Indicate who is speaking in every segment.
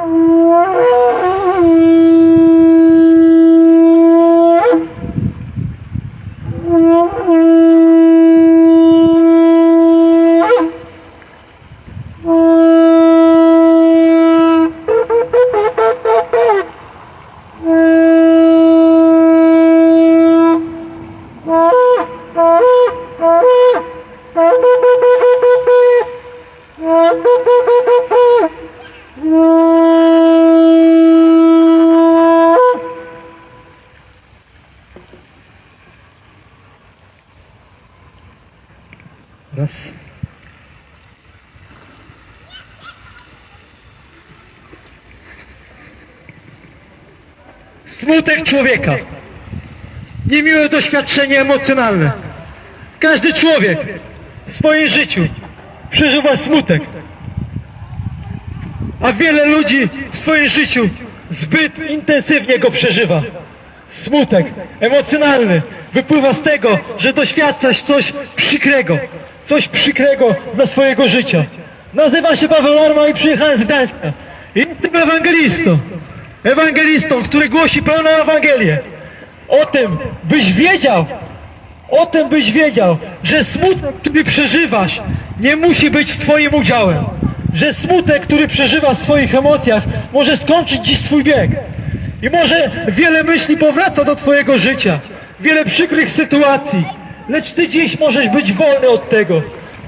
Speaker 1: Thank you. Raz. Smutek człowieka. Niemiłe doświadczenie emocjonalne. Każdy człowiek w swoim życiu przeżywa smutek. A wiele ludzi w swoim życiu zbyt intensywnie go przeżywa. Smutek emocjonalny wypływa z tego, że doświadczasz coś przykrego, coś przykrego dla swojego życia. Nazywam się Paweł Arma i przyjechałem z Gdańska. Jestem ewangelistą. Ewangelistą, który głosi pełną Ewangelię. O tym, byś wiedział, o tym byś wiedział, że smutek, który przeżywasz, nie musi być twoim udziałem. Że smutek, który przeżywasz w swoich emocjach, może skończyć dziś swój bieg. I może wiele myśli powraca do twojego życia. Wiele przykrych sytuacji. Lecz ty dziś możesz być wolny od tego.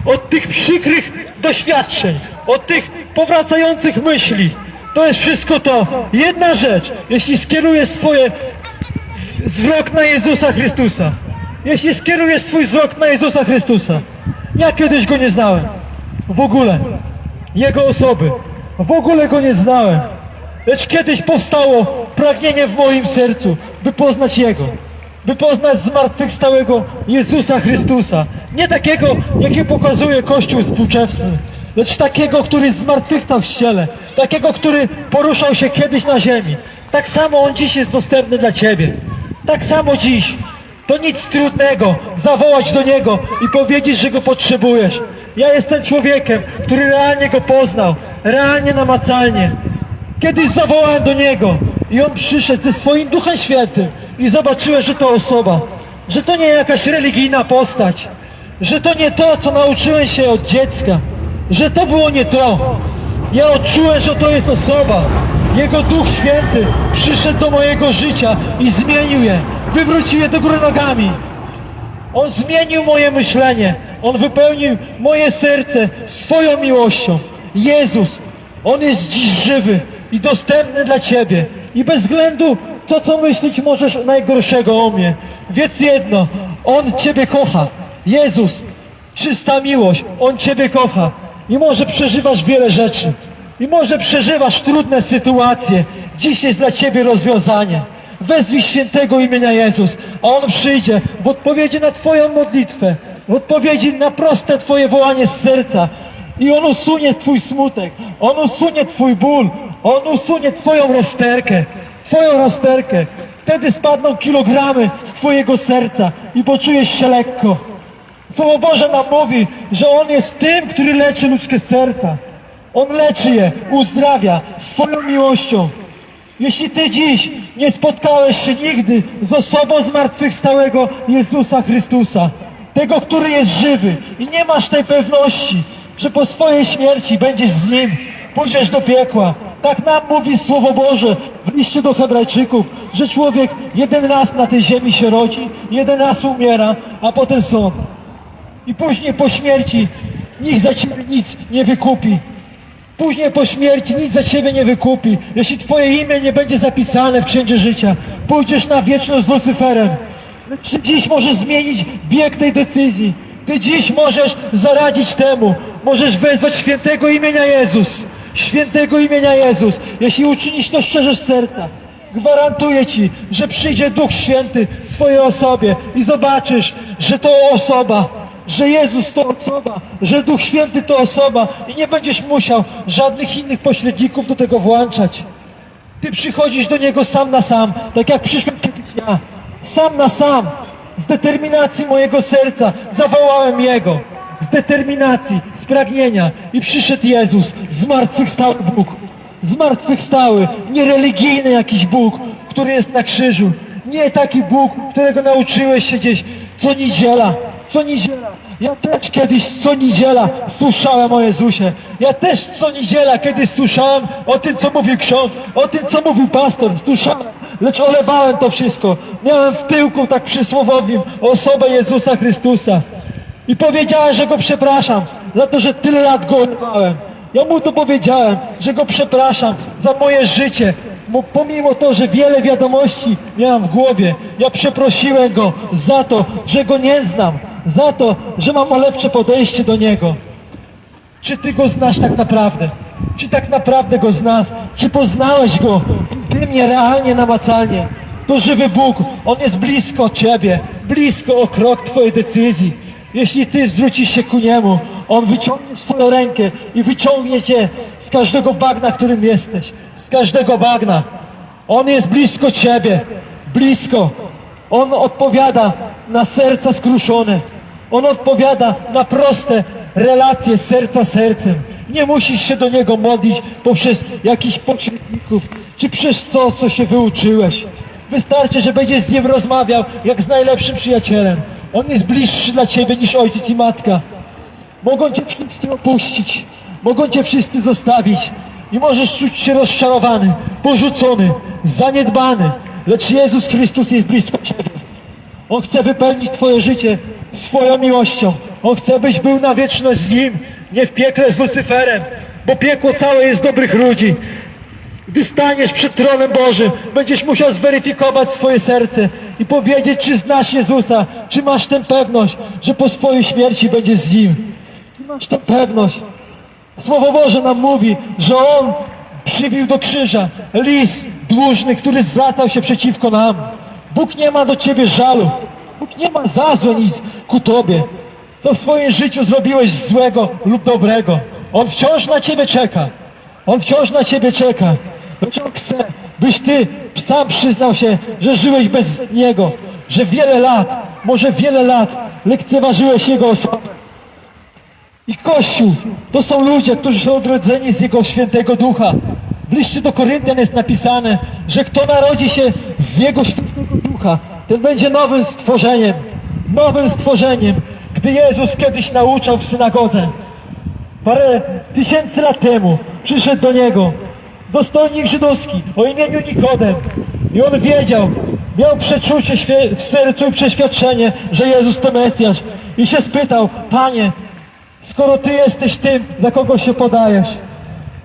Speaker 1: Od tych przykrych doświadczeń. Od tych powracających myśli. To jest wszystko to. Jedna rzecz. Jeśli skierujesz swoje wzrok na Jezusa Chrystusa. Jeśli skierujesz swój wzrok na Jezusa Chrystusa. Ja kiedyś Go nie znałem. W ogóle. Jego osoby. W ogóle Go nie znałem. Lecz kiedyś powstało pragnienie w moim sercu, by poznać Jego. By poznać zmartwychwstałego Jezusa Chrystusa. Nie takiego, jaki pokazuje Kościół współczesny. Lecz takiego, który zmartwychwstał w ciele. Takiego, który poruszał się kiedyś na ziemi. Tak samo On dziś jest dostępny dla Ciebie. Tak samo dziś. To nic trudnego zawołać do Niego i powiedzieć, że Go potrzebujesz. Ja jestem człowiekiem, który realnie Go poznał, realnie namacalnie. Kiedyś zawołałem do Niego i On przyszedł ze swoim Duchem Świętym i zobaczyłem, że to osoba, że to nie jakaś religijna postać, że to nie to, co nauczyłem się od dziecka, że to było nie to. Ja odczułem, że to jest osoba. Jego Duch Święty przyszedł do mojego życia i zmienił je, wywrócił je do góry nogami. On zmienił moje myślenie. On wypełnił moje serce swoją miłością. Jezus, On jest dziś żywy i dostępny dla Ciebie. I bez względu to, co myśleć możesz najgorszego o mnie. Wiedz jedno, On Ciebie kocha. Jezus, czysta miłość, On Ciebie kocha. I może przeżywasz wiele rzeczy. I może przeżywasz trudne sytuacje. Dziś jest dla Ciebie rozwiązanie. Wezwij świętego imienia Jezus, a On przyjdzie w odpowiedzi na Twoją modlitwę, w odpowiedzi na proste Twoje wołanie z serca. I On usunie Twój smutek, On usunie Twój ból, On usunie Twoją rozterkę, Twoją rozterkę. Wtedy spadną kilogramy z Twojego serca i poczujesz się lekko. Słowo Boże nam mówi, że On jest tym, który leczy ludzkie serca. On leczy je, uzdrawia swoją miłością. Jeśli Ty dziś nie spotkałeś się nigdy z osobą zmartwychwstałego Jezusa Chrystusa, tego, który jest żywy i nie masz tej pewności, że po swojej śmierci będziesz z Nim, pójdziesz do piekła. Tak nam mówi Słowo Boże w liście do Hebrajczyków, że człowiek jeden raz na tej ziemi się rodzi, jeden raz umiera, a potem sąd. I później po śmierci nikt za Ciebie nic nie wykupi. Później po śmierci nic za ciebie nie wykupi. Jeśli twoje imię nie będzie zapisane w księdze życia, pójdziesz na wieczność z Lucyferem. Czy dziś możesz zmienić bieg tej decyzji? Ty dziś możesz zaradzić temu. Możesz wezwać świętego imienia Jezus. Świętego imienia Jezus. Jeśli uczynisz to szczerze z serca, gwarantuję ci, że przyjdzie Duch Święty w swojej osobie i zobaczysz, że to osoba, że Jezus to osoba, że Duch Święty to osoba i nie będziesz musiał żadnych innych pośredników do tego włączać. Ty przychodzisz do Niego sam na sam, tak jak przyszłem kiedyś ja. Sam na sam, z determinacji mojego serca zawołałem Jego. Determinacji, z pragnienia i przyszedł Jezus, zmartwychwstały Bóg. Zmartwychwstały, niereligijny jakiś Bóg, który jest na krzyżu. Nie taki Bóg, którego nauczyłeś się gdzieś co niedziela, co niedziela. Ja też kiedyś co niedziela słyszałem o Jezusie. Ja też co niedziela kiedyś słyszałem o tym, co mówił ksiądz, o tym, co mówił pastor. Słyszałem, lecz olewałem to wszystko. Miałem w tyłku tak przysłowowym osobę Jezusa Chrystusa. I powiedziałem, że go przepraszam za to, że tyle lat go olewałem. Ja mu to powiedziałem, że go przepraszam za moje życie. Bo pomimo to, że wiele wiadomości miałem w głowie, ja przeprosiłem go za to, że go nie znam, za to, że mam lepsze podejście do niego. Czy ty go znasz tak naprawdę? Czy tak naprawdę go znasz? Czy poznałeś go intymnie, realnie, namacalnie? To żywy Bóg, On jest blisko ciebie, blisko o krok twojej decyzji. Jeśli ty zwrócisz się ku Niemu, On wyciągnie swoją rękę i wyciągnie cię z każdego bagna, którym jesteś. Z każdego bagna. On jest blisko ciebie, blisko. On odpowiada na serca skruszone. On odpowiada na proste relacje serca sercem. Nie musisz się do Niego modlić poprzez jakichś pośredników, czy przez to, co się wyuczyłeś. Wystarczy, że będziesz z Nim rozmawiał jak z najlepszym przyjacielem. On jest bliższy dla Ciebie niż ojciec i matka. Mogą Cię wszyscy opuścić, mogą Cię wszyscy zostawić i możesz czuć się rozczarowany, porzucony, zaniedbany, lecz Jezus Chrystus jest blisko Ciebie. On chce wypełnić Twoje życie swoją miłością. On chce, byś był na wieczność z Nim, nie w piekle z Lucyferem, bo piekło całe jest dobrych ludzi. Gdy staniesz przed tronem Bożym, będziesz musiał zweryfikować swoje serce i powiedzieć, czy znasz Jezusa, czy masz tę pewność, że po swojej śmierci będziesz z Nim. Czy masz tę pewność? Słowo Boże nam mówi, że On przybił do krzyża lis dłużny, który zwracał się przeciwko nam. Bóg nie ma do Ciebie żalu. Bóg nie ma za złe nic ku Tobie. Co w swoim życiu zrobiłeś złego lub dobrego. On wciąż na Ciebie czeka. On wciąż na Ciebie czeka. On chce, byś Ty sam przyznał się, że żyłeś bez Niego. Że wiele lat, może wiele lat lekceważyłeś Jego osobę. I Kościół to są ludzie, którzy są odrodzeni z Jego świętego ducha. W liście do Koryntian jest napisane, że kto narodzi się z Jego świętego ducha, ten będzie nowym stworzeniem. Nowym stworzeniem. Gdy Jezus kiedyś nauczał w synagodze, parę tysięcy lat temu przyszedł do Niego dostojnik żydowski o imieniu Nikodem i on wiedział, miał przeczucie w sercu i przeświadczenie, że Jezus to Mesjasz i się spytał, Panie, skoro Ty jesteś tym, za kogo się podajesz,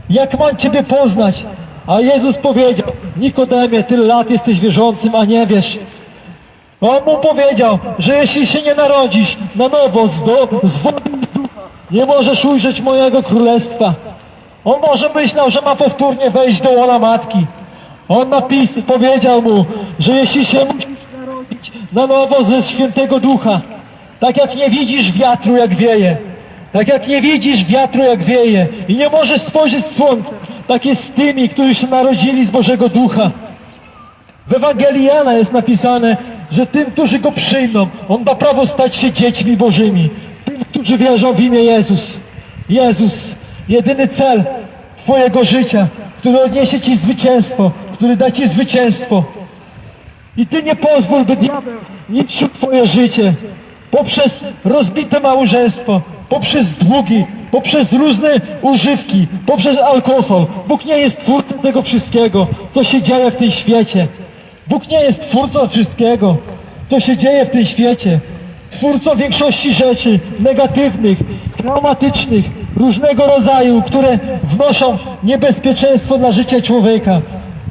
Speaker 1: jak mam Ciebie poznać? A Jezus powiedział, Nikodemie, tyle lat jesteś wierzącym, a nie wiesz. On mu powiedział, że jeśli się nie narodzisz na nowo z, do, z wody nie możesz ujrzeć mojego królestwa. On może myślał, że ma powtórnie wejść do łola matki. On napis, powiedział mu, że jeśli się musisz narodzić na nowo ze świętego ducha, tak jak nie widzisz wiatru jak wieje, tak jak nie widzisz wiatru jak wieje i nie możesz spojrzeć słońca, tak jest z tymi, którzy się narodzili z Bożego Ducha. W Ewangelii Jana jest napisane, że tym, którzy Go przyjmą, On ma prawo stać się dziećmi Bożymi. Tym, którzy wierzą w imię Jezus. Jezus, jedyny cel Twojego życia, który odniesie Ci zwycięstwo, który da Ci zwycięstwo. I Ty nie pozwól, by diabeł niszczył Twoje życie poprzez rozbite małżeństwo, poprzez długi, poprzez różne używki, poprzez alkohol. Bóg nie jest twórcą tego wszystkiego, co się dzieje w tym świecie. Bóg nie jest twórcą wszystkiego, co się dzieje w tym świecie. Twórcą większości rzeczy negatywnych, traumatycznych, różnego rodzaju, które wnoszą niebezpieczeństwo dla życia człowieka.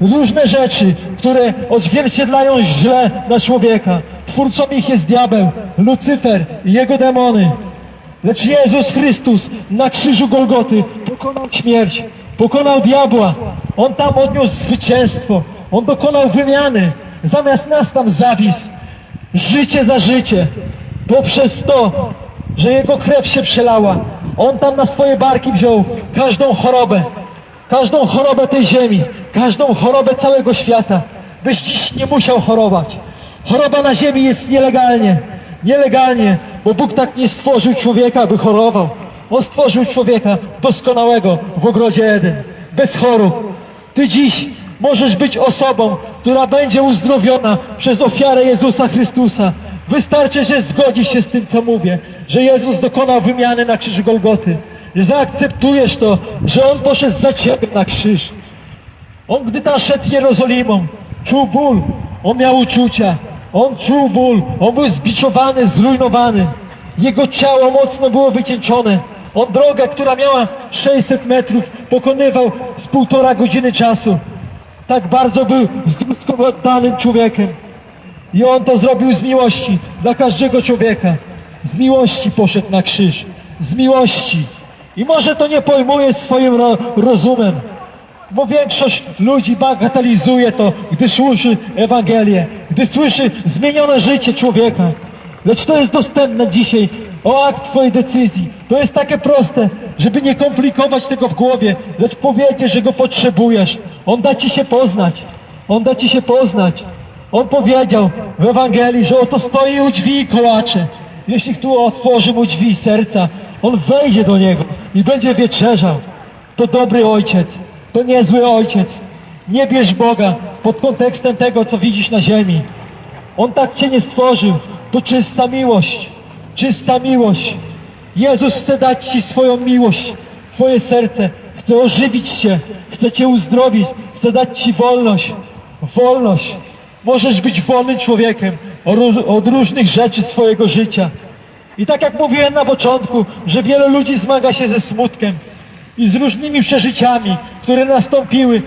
Speaker 1: Różne rzeczy, które odzwierciedlają źle na człowieka. Twórcą ich jest diabeł, Lucyfer i jego demony. Lecz Jezus Chrystus na krzyżu Golgoty pokonał śmierć, pokonał diabła. On tam odniósł zwycięstwo. On dokonał wymiany. Zamiast nas tam zawisł. Życie za życie. Poprzez to, że Jego krew się przelała. On tam na swoje barki wziął każdą chorobę. Każdą chorobę tej ziemi. Każdą chorobę całego świata. Byś dziś nie musiał chorować. Choroba na ziemi jest nielegalnie. Nielegalnie, bo Bóg tak nie stworzył człowieka, aby chorował. On stworzył człowieka doskonałego w ogrodzie Eden. Bez chorób, Ty dziś możesz być osobą, która będzie uzdrowiona przez ofiarę Jezusa Chrystusa. Wystarczy, że zgodzisz się z tym, co mówię, że Jezus dokonał wymiany na krzyżu Golgoty, że zaakceptujesz to, że On poszedł za Ciebie na krzyż. On, gdy tam szedł Jerozolimą, czuł ból, on miał uczucia, on czuł ból, on był zbiczowany, zrujnowany. Jego ciało mocno było wycieńczone. On drogę, która miała 600 metrów, pokonywał z półtora godziny czasu. Tak bardzo był zdruzgowo oddanym człowiekiem. I on to zrobił z miłości dla każdego człowieka. Z miłości poszedł na krzyż. Z miłości. I może to nie pojmuje swoim ro rozumem, bo większość ludzi bagatelizuje to, gdy słyszy Ewangelię, gdy słyszy zmienione życie człowieka. Lecz to jest dostępne dzisiaj o akt Twojej decyzji. To jest takie proste, żeby nie komplikować tego w głowie, lecz powiedzieć, że Go potrzebujesz. On da Ci się poznać. On da Ci się poznać. On powiedział w Ewangelii, że oto stoi u drzwi i kołacze. Jeśli kto otworzy mu drzwi serca, on wejdzie do niego i będzie wieczerzał. To dobry ojciec, to niezły ojciec. Nie bierz Boga pod kontekstem tego, co widzisz na ziemi. On tak cię nie stworzył. To czysta miłość. Czysta miłość. Jezus chce dać ci swoją miłość, twoje serce. Chce ożywić się. Chce cię uzdrowić. Chce dać ci wolność. Wolność. Możesz być wolnym człowiekiem od- różnych rzeczy swojego życia. I tak jak mówiłem na początku, że wielu ludzi zmaga się ze smutkiem i z różnymi przeżyciami, które nastąpiły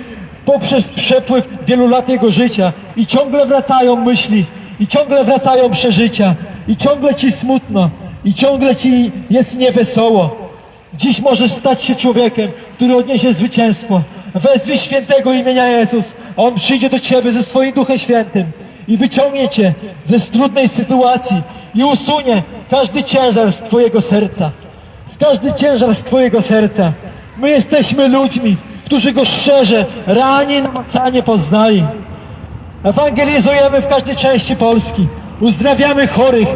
Speaker 1: poprzez przepływ wielu lat jego życia i ciągle wracają myśli, i ciągle wracają przeżycia, i ciągle ci smutno, i ciągle ci jest niewesoło. Dziś możesz stać się człowiekiem, który odniesie zwycięstwo. Wezwij świętego imienia Jezus, a On przyjdzie do ciebie ze swoim Duchem Świętym i wyciągnie cię ze trudnej sytuacji i usunie każdy ciężar z twojego serca. Z każdy ciężar z twojego serca. My jesteśmy ludźmi, którzy Go szczerze, realnie i namacalnie poznali. Ewangelizujemy w każdej części Polski. Uzdrawiamy chorych,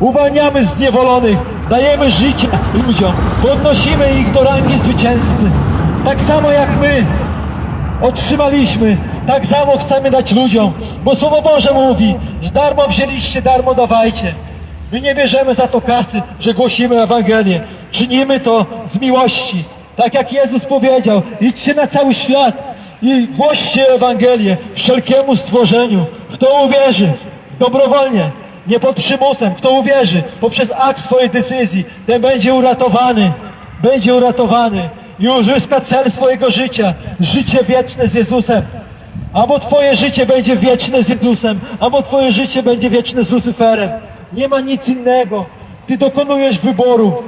Speaker 1: uwalniamy zniewolonych, dajemy życie ludziom, podnosimy ich do rangi zwycięzcy. Tak samo jak my otrzymaliśmy, tak samo chcemy dać ludziom, bo Słowo Boże mówi, że darmo wzięliście, darmo dawajcie. My nie bierzemy za to kasy, że głosimy Ewangelię. Czynimy to z miłości. Tak jak Jezus powiedział, idźcie na cały świat i głoście Ewangelię wszelkiemu stworzeniu. Kto uwierzy dobrowolnie, nie pod przymusem, kto uwierzy poprzez akt swojej decyzji, ten będzie uratowany. Będzie uratowany i uzyska cel swojego życia, życie wieczne z Jezusem. Albo twoje życie będzie wieczne z Jezusem, albo twoje życie będzie wieczne z Lucyferem. Nie ma nic innego. Ty dokonujesz wyboru.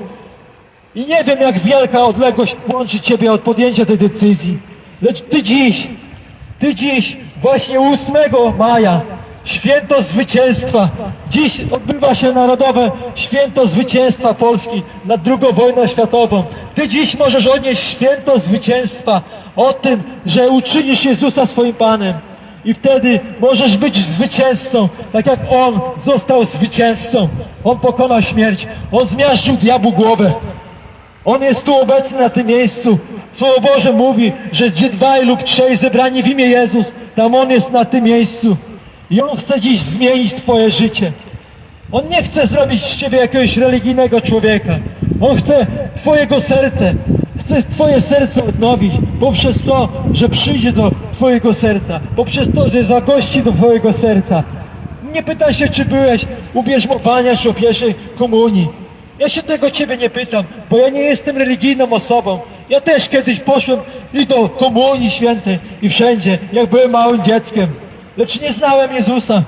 Speaker 1: I nie wiem, jak wielka odległość łączy Ciebie od podjęcia tej decyzji. Lecz Ty dziś, Ty dziś, właśnie 8 maja, święto zwycięstwa. Dziś odbywa się Narodowe Święto Zwycięstwa Polski nad II wojną światową. Ty dziś możesz odnieść święto zwycięstwa o tym, że uczynisz Jezusa swoim Panem. I wtedy możesz być zwycięzcą, tak jak On został zwycięzcą. On pokonał śmierć. On zmiażdżył diabłu głowę. On jest tu obecny na tym miejscu. Słowo Boże mówi, że gdzie dwaj lub trzej zebrani w imię Jezus, tam On jest na tym miejscu. I On chce dziś zmienić Twoje życie. On nie chce zrobić z Ciebie jakiegoś religijnego człowieka. On chce Twojego serce, chce Twoje serce odnowić poprzez to, że przyjdzie do Twojego serca, poprzez to, że zagości do Twojego serca. Nie pytaj się, czy byłeś u bierzmowania, czy o pierwszej komunii. Ja się tego Ciebie nie pytam, bo ja nie jestem religijną osobą. Ja też kiedyś poszłem i do komunii świętej i wszędzie, jak byłem małym dzieckiem. Lecz nie znałem Jezusa.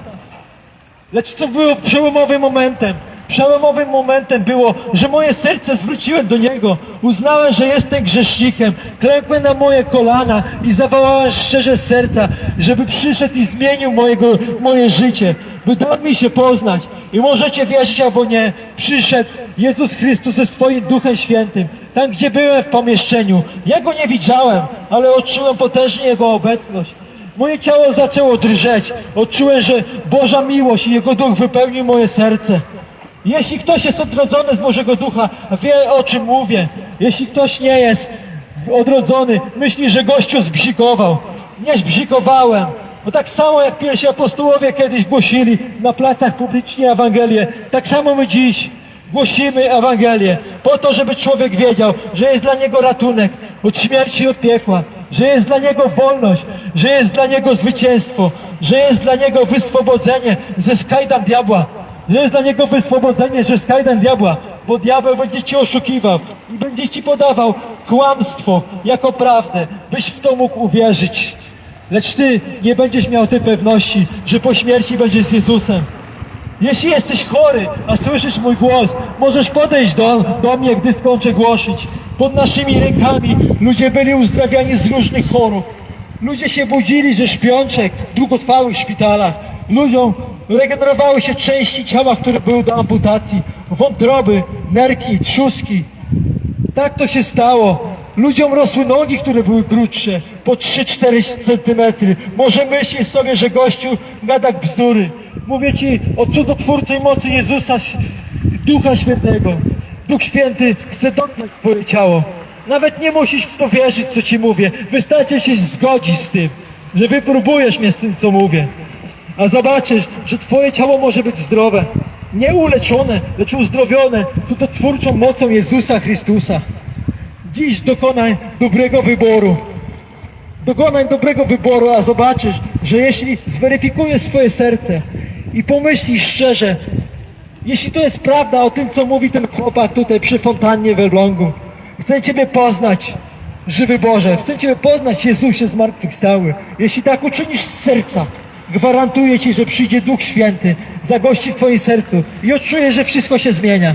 Speaker 1: Lecz co było przełomowym momentem? Przełomowym momentem było, że moje serce zwróciłem do Niego. Uznałem, że jestem grzesznikiem. Klękłem na moje kolana i zawołałem szczerze serca, żeby przyszedł i zmienił mojego, moje życie. By dał mi się poznać. I możecie wierzyć albo nie, przyszedł Jezus Chrystus ze swoim Duchem Świętym. Tam, gdzie byłem w pomieszczeniu. Ja Go nie widziałem, ale odczułem potężnie Jego obecność. Moje ciało zaczęło drżeć. Odczułem, że Boża miłość i Jego Duch wypełnił moje serce. Jeśli ktoś jest odrodzony z Bożego Ducha, wie o czym mówię. Jeśli ktoś nie jest, odrodzony, myśli, że gościu zbzikował. Nie zbzikowałem. Bo tak samo jak pierwsi apostołowie kiedyś głosili na placach publicznie Ewangelię, tak samo my dziś głosimy Ewangelię po to, żeby człowiek wiedział, że jest dla niego ratunek od śmierci i od piekła, że jest dla niego wolność, że jest dla niego zwycięstwo, że jest dla niego wyswobodzenie ze skajdan diabła, że jest dla niego wyswobodzenie ze skajdan diabła, bo diabeł będzie ci oszukiwał i będzie ci podawał kłamstwo jako prawdę, byś w to mógł uwierzyć. Lecz ty nie będziesz miał tej pewności, że po śmierci będziesz z Jezusem. Jeśli jesteś chory, a słyszysz mój głos, możesz podejść do, do mnie, gdy skończę głosić. Pod naszymi rękami ludzie byli uzdrawiani z różnych chorób. Ludzie się budzili ze śpiączek w długotrwałych szpitalach. Ludziom regenerowały się części ciała, które były do amputacji. Wątroby, nerki, trzustki. Tak to się stało. Ludziom rosły nogi, które były krótsze, po 3-4 centymetry. Może myślisz sobie, że gościu gada bzdury. Mówię ci o cudotwórczej mocy Jezusa, Ducha Świętego. Duch Święty chce dotknąć twoje ciało. Nawet nie musisz w to wierzyć, co ci mówię. Wystarczy się zgodzić z tym, że wypróbujesz mnie z tym, co mówię. A zobaczysz, że twoje ciało może być zdrowe. Nie uleczone, lecz uzdrowione cudotwórczą mocą Jezusa Chrystusa. Dziś dokonaj dobrego wyboru. Dokonaj dobrego wyboru, a zobaczysz, że jeśli zweryfikujesz swoje serce i pomyślisz szczerze, jeśli to jest prawda o tym, co mówi ten chłopak tutaj przy fontannie w Elblągu, chcę Ciebie poznać, żywy Boże, chcę Ciebie poznać, Jezusie zmartwychwstały. Jeśli tak uczynisz z serca, gwarantuję Ci, że przyjdzie Duch Święty, zagości w Twoim sercu i odczujesz, że wszystko się zmienia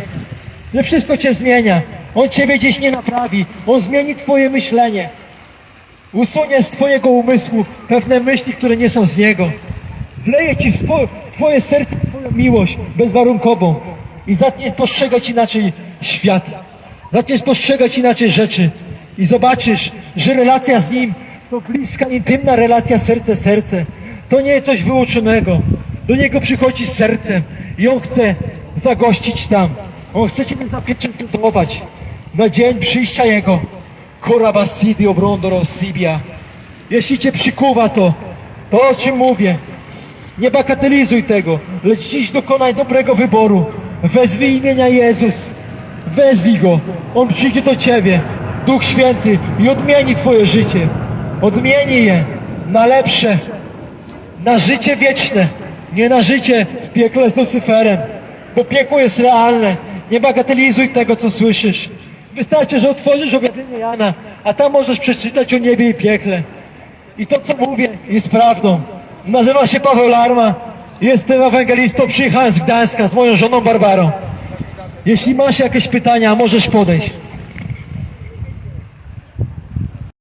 Speaker 1: że wszystko cię zmienia. On ciebie gdzieś nie naprawi. On zmieni twoje myślenie. Usunie z twojego umysłu pewne myśli, które nie są z niego. Wleje ci w, twoje serce swoją miłość bezwarunkową i zaczniesz postrzegać inaczej świat. Zaczniesz postrzegać inaczej rzeczy i zobaczysz, że relacja z Nim to bliska, intymna relacja serce-serce. To nie jest coś wyuczonego. Do Niego przychodzi z sercem i On chce zagościć tam. On chce Ciebie zapieczętować na dzień przyjścia Jego. Korabasidi obrondoro Sibia. Jeśli Cię przykuwa to, to o czym mówię, nie bagatelizuj tego, lecz dziś dokonaj dobrego wyboru. Wezwij imienia Jezus. Wezwij Go. On przyjdzie do Ciebie, Duch Święty i odmieni Twoje życie. Odmieni je na lepsze, na życie wieczne, nie na życie w piekle z Lucyferem, bo piekło jest realne. Nie bagatelizuj tego, co słyszysz. Wystarczy, że otworzysz objawienie Jana, a tam możesz przeczytać o niebie i piekle. I to, co mówię, jest prawdą. Nazywam się Paweł Larma. Jestem ewangelistą, przyjechałem z Gdańska z moją żoną Barbarą. Jeśli masz jakieś pytania, możesz podejść.